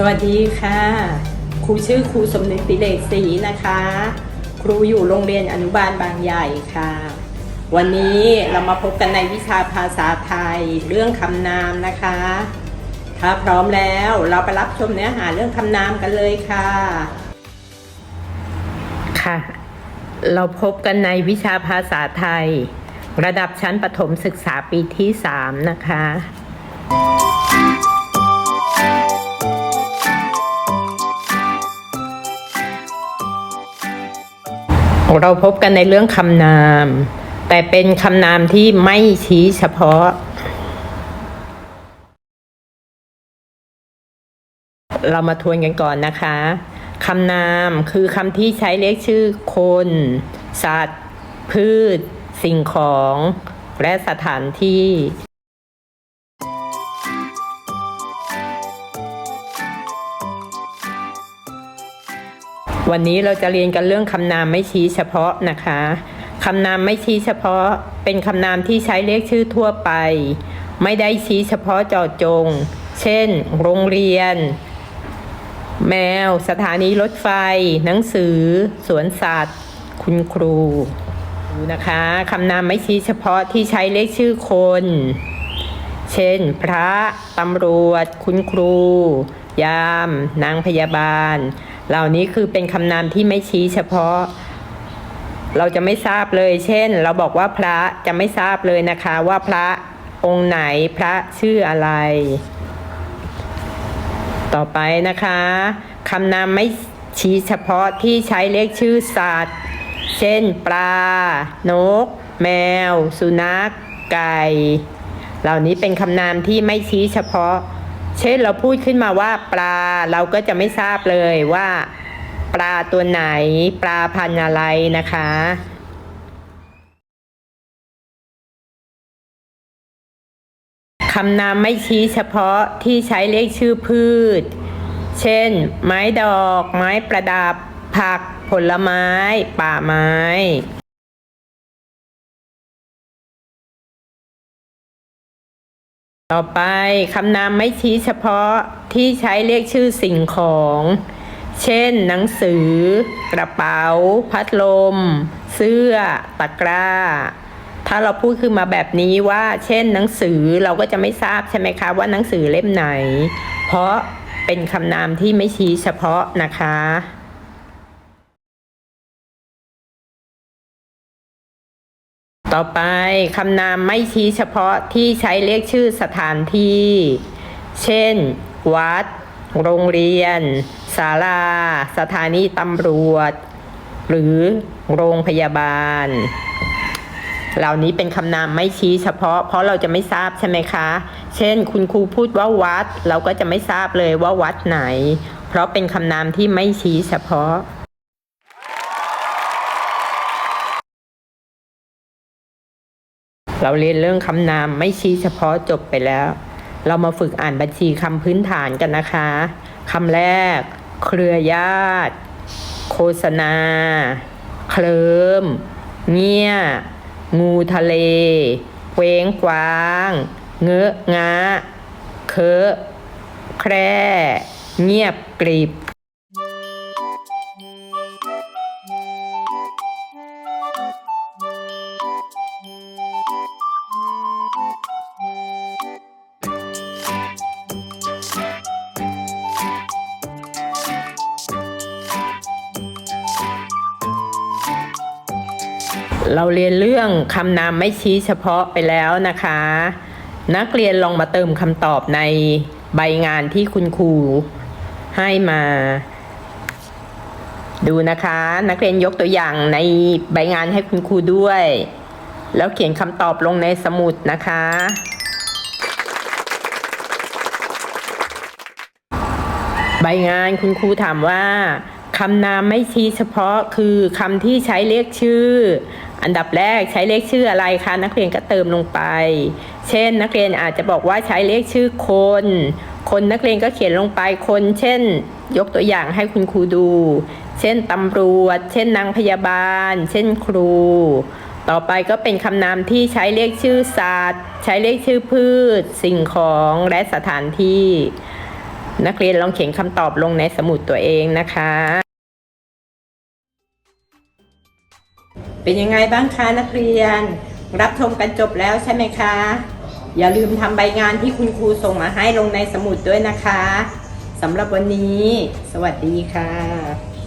สวัสดีค่ะ ครูชื่อครูสมนึกปิเลกศรีนะคะ ครูอยู่โรงเรียนอนุบาลบางใหญ่ค่ะ วันนี้เรามาพบกันในวิชาภาษาไทยเรื่องคำนามนะคะ ถ้าพร้อมแล้วเราไปรับชมเนื้อหาเรื่องคำนามกันเลยค่ะ ค่ะ เราพบกันในวิชาภาษาไทย ระดับชั้นประถมศึกษาปีที่ 3 นะคะ เราพบกันในเรื่องคำนาม แต่เป็นคำนามที่ไม่ชี้เฉพาะ เรามาทวนกันก่อนนะคะคำนามคือคำที่ใช้เรียกชื่อคน สัตว์ พืช สิ่งของ และสถานที่ วันนี้เราจะเรียนกันเรื่องคำนามไม่ชี้เฉพาะนะคะคำนามไม่ชี้เฉพาะ เป็นคำนามที่ใช้เรียกชื่อทั่วไป ไม่ได้ชี้เฉพาะเจาะจง เช่น โรงเรียน แมว สถานีรถไฟ หนังสือ สวนสัตว์ คุณครูดูนะคะคำนามไม่ชี้เฉพาะที่ใช้เรียกชื่อคน เช่น พระ ตำรวจ คุณครู ยาม นางพยาบาล เหล่านี้คือเป็นคำนามที่ไม่ชี้เฉพาะ เราจะไม่ทราบเลย เช่น เราบอกว่าพระจะไม่ทราบเลยนะคะว่าพระองค์ไหนพระชื่ออะไร ต่อไปนะคะคำนามไม่ชี้เฉพาะที่ใช้เรียกชื่อสัตว์ เช่น ปลา นก แมว สุนัข ไก่ เหล่านี้เป็นคำนามที่ไม่ชี้เฉพาะ เช่นเราพูดขึ้นมาว่าปลาเราก็จะไม่ทราบเลยว่า ปลาตัวไหน ปลาพันธุ์อะไรนะคะคำนามไม่ชี้เฉพาะที่ใช้เรียกชื่อพืช เช่น ไม้ดอก ไม้ประดับ ผัก ผลไม้ ป่าไม้ ต่อไปคำนามไม่ชี้เฉพาะที่ใช้เรียกชื่อสิ่งของ เช่น หนังสือ กระเป๋า พัดลม เสื้อ ตะกร้า ถ้าเราพูดขึ้นมาแบบนี้ว่า เช่น หนังสือเราก็จะไม่ทราบใช่ไหมคะ ว่าหนังสือเล่มไหน เพราะเป็นคำนามที่ไม่ชี้เฉพาะนะคะ ต่อไปคำนามไม่ชี้เฉพาะที่ใช้เรียกชื่อสถานที่ เช่น วัด โรงเรียน ศาลา สถานีตำรวจ หรือโรงพยาบาล เหล่านี้เป็นคำนามไม่ชี้เฉพาะ เพราะเราจะไม่ทราบใช่ไหมคะ เช่น คุณครูพูดว่าวัด เราก็จะไม่ทราบเลยว่าวัดไหน เพราะเป็นคำนามที่ไม่ชี้เฉพาะ เราเรียนเรื่องคำนามไม่ชี้เฉพาะจบไปแล้ว เรามาฝึกอ่านบัญชีคำพื้นฐานกันนะคะคำแรก เครือญาติ โฆษณา เคลิมเงี่ยงูทะเลเว้งกวาง เงอะงะ เคอะแคร่ เงียบกริบ เราเรียนเรื่องคำนามไม่ชี้เฉพาะไปแล้วนะคะ นักเรียนลองมาเติมคำตอบในใบงานที่คุณครูให้มา ดูนะคะ นักเรียนยกตัวอย่างในใบงานให้คุณครูด้วย แล้วเขียนคำตอบลงในสมุดนะคะ ใบงานคุณครูถามว่าคำนามไม่ชี้เฉพาะคือคำที่ใช้เรียกชื่อ อันดับแรกใช้เรียกชื่ออะไรคะ นักเรียนก็เติมลงไป เช่น นักเรียนอาจจะบอกว่าใช้เรียกชื่อคน คนนักเรียนก็เขียนลงไปคน เช่น ยกตัวอย่างให้คุณครูดู เช่นตำรวจ เช่นนางพยาบาล เช่นครู ต่อไปก็เป็นคำนามที่ใช้เรียกชื่อสัตว์ ใช้เรียกชื่อพืช สิ่งของและสถานที่ นักเรียนลองเขียนคำตอบลงในสมุดตัวเองนะคะ เป็นยังไงบ้างคะนักเรียน รับชมกันจบแล้วใช่ไหมคะ อย่าลืมทำใบงานที่คุณครูส่งมาให้ลงในสมุดด้วยนะคะสำหรับวันนี้ สวัสดีค่ะ